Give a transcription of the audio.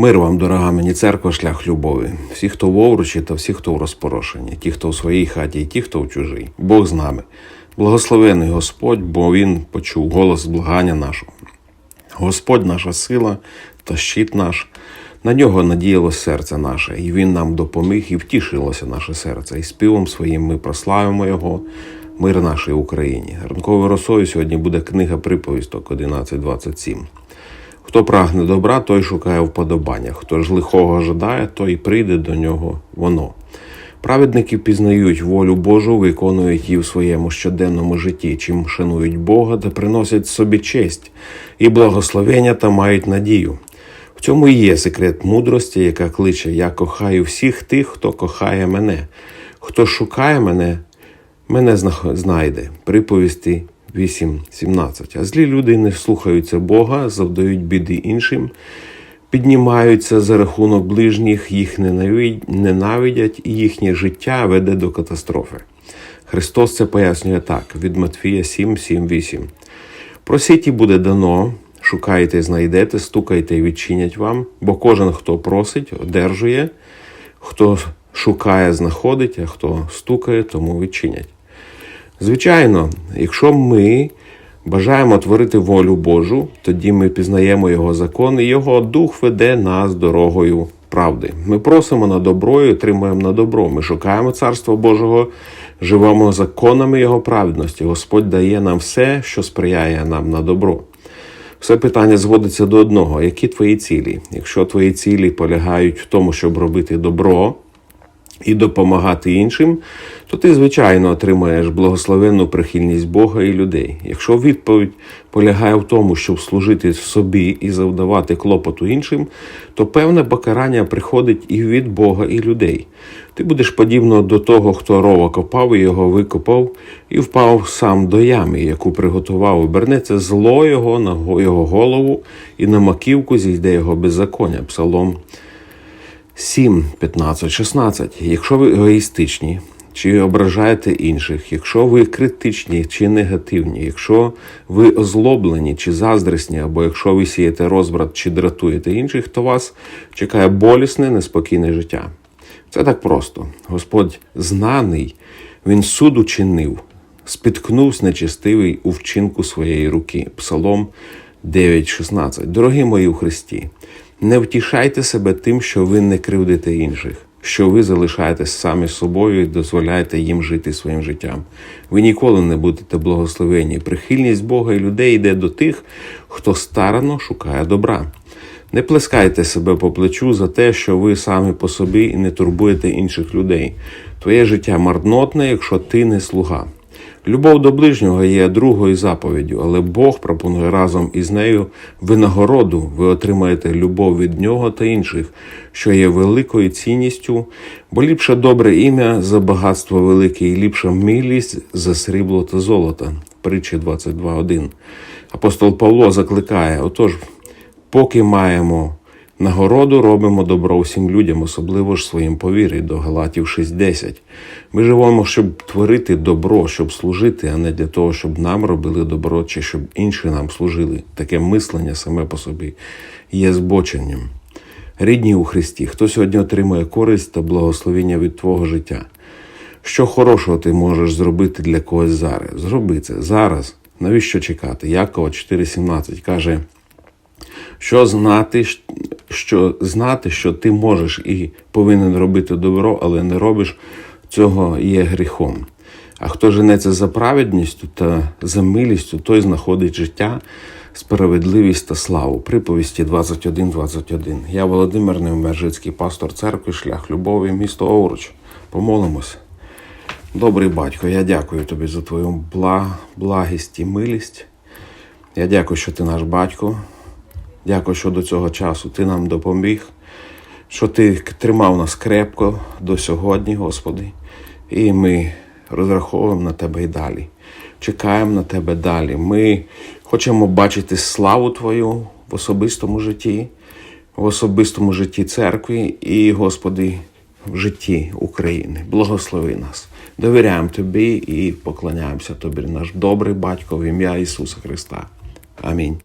Мир вам, дорога мені церква, шлях любові. Всі, хто в овручі, та всі, хто в розпорошенні, ті, хто в своїй хаті, і ті, хто в чужій. Бог з нами. Благословений Господь, бо Він почув голос благання нашого. Господь наша сила та щит наш. На нього надіялось серце наше, і Він нам допоміг, і втішилося наше серце. І співом своїм ми прославимо Його, мир нашій Україні. Ранковою росою сьогодні буде книга приповісток 11.27. Хто прагне добра, той шукає вподобання. Хто ж лихого жадає, той прийде до нього воно. Праведники пізнають волю Божу, виконують її в своєму щоденному житті, чим шанують Бога та приносять собі честь і благословення та мають надію. В цьому і є секрет мудрості, яка кличе: Я кохаю всіх тих, хто кохає мене. Хто шукає мене, мене знайде. Приповісті 8.17. А злі люди не слухаються Бога, завдають біди іншим, піднімаються за рахунок ближніх, їх ненавидять, і їхнє життя веде до катастрофи. Христос це пояснює так: від Матфія 7, 7, 8. Просіть і буде дано, шукайте, знайдете, стукайте і відчинять вам, бо кожен, хто просить, одержує, хто шукає, знаходить, а хто стукає, тому відчинять. Звичайно, якщо ми бажаємо творити волю Божу, тоді ми пізнаємо Його закон, і Його дух веде нас дорогою правди. Ми просимо на добро і отримуємо на добро. Ми шукаємо Царства Божого, живемо законами Його праведності. Господь дає нам все, що сприяє нам на добро. Все питання зводиться до одного: які твої цілі? Якщо твої цілі полягають в тому, щоб робити добро, і допомагати іншим, то ти, звичайно, отримаєш благословенну прихильність Бога і людей. Якщо відповідь полягає в тому, щоб служити собі і завдавати клопоту іншим, то певне покарання приходить і від Бога, і людей. Ти будеш подібно до того, хто рова копав і його викопав, і впав сам до ями, яку приготував, обернеться зло його на його голову, і на маківку зійде його беззаконня. Псалом 7, 15, 16. Якщо ви егоїстичні чи ображаєте інших, якщо ви критичні чи негативні, якщо ви озлоблені чи заздрісні, або якщо ви сієте розбрат чи дратуєте інших, то вас чекає болісне, неспокійне життя. Це так просто. Господь знаний, Він суд учинив, спіткнувся нечестивий у вчинку своєї руки. Псалом 9.16. Дорогі мої у Христі, не втішайте себе тим, що ви не кривдите інших, що ви залишаєтесь самі собою і дозволяєте їм жити своїм життям. Ви ніколи не будете благословені. Прихильність Бога і людей йде до тих, хто старано шукає добра. Не плескайте себе по плечу за те, що ви самі по собі і не турбуєте інших людей. Твоє життя марнотне, якщо ти не слуга. Любов до ближнього є другою заповіддю, але Бог пропонує разом із нею винагороду. Ви отримаєте любов від нього та інших, що є великою цінністю, бо ліпше добре ім'я за багатство велике, і ліпша милість за срібло та золото. Притчі 22.1. Апостол Павло закликає: отож, поки маємо нагороду, робимо добро всім людям, особливо ж своїм повірі, до Галатів 6.10. Ми живемо, щоб творити добро, щоб служити, а не для того, щоб нам робили добро, чи щоб інші нам служили. Таке мислення саме по собі є збоченням. Рідні у Христі, хто сьогодні отримує користь та благословення від твого життя? Що хорошого ти можеш зробити для когось зараз? Зроби це зараз. Навіщо чекати? Якова 4.17 каже, що знати, що знати, що ти можеш і повинен робити добро, але не робиш, цього є гріхом. А хто женеться за праведністю та за милістю, той знаходить життя, справедливість та славу. Приповісті 21.21. Я Володимир Невмержицький, пастор церкви, шлях любові, місто Овруч. Помолимося. Добрий батько, я дякую тобі за твою благість і милість. Я дякую, що ти наш батько. Дякую, що до цього часу ти нам допоміг, що ти тримав нас крепко до сьогодні, Господи, і ми розраховуємо на тебе і далі. Чекаємо на тебе далі. Ми хочемо бачити славу Твою в особистому житті, в особистому житті церкви і, Господи, в житті України. Благослови нас. Довіряємо Тобі і поклоняємося Тобі, наш добрий батько, в ім'я Ісуса Христа. Амінь.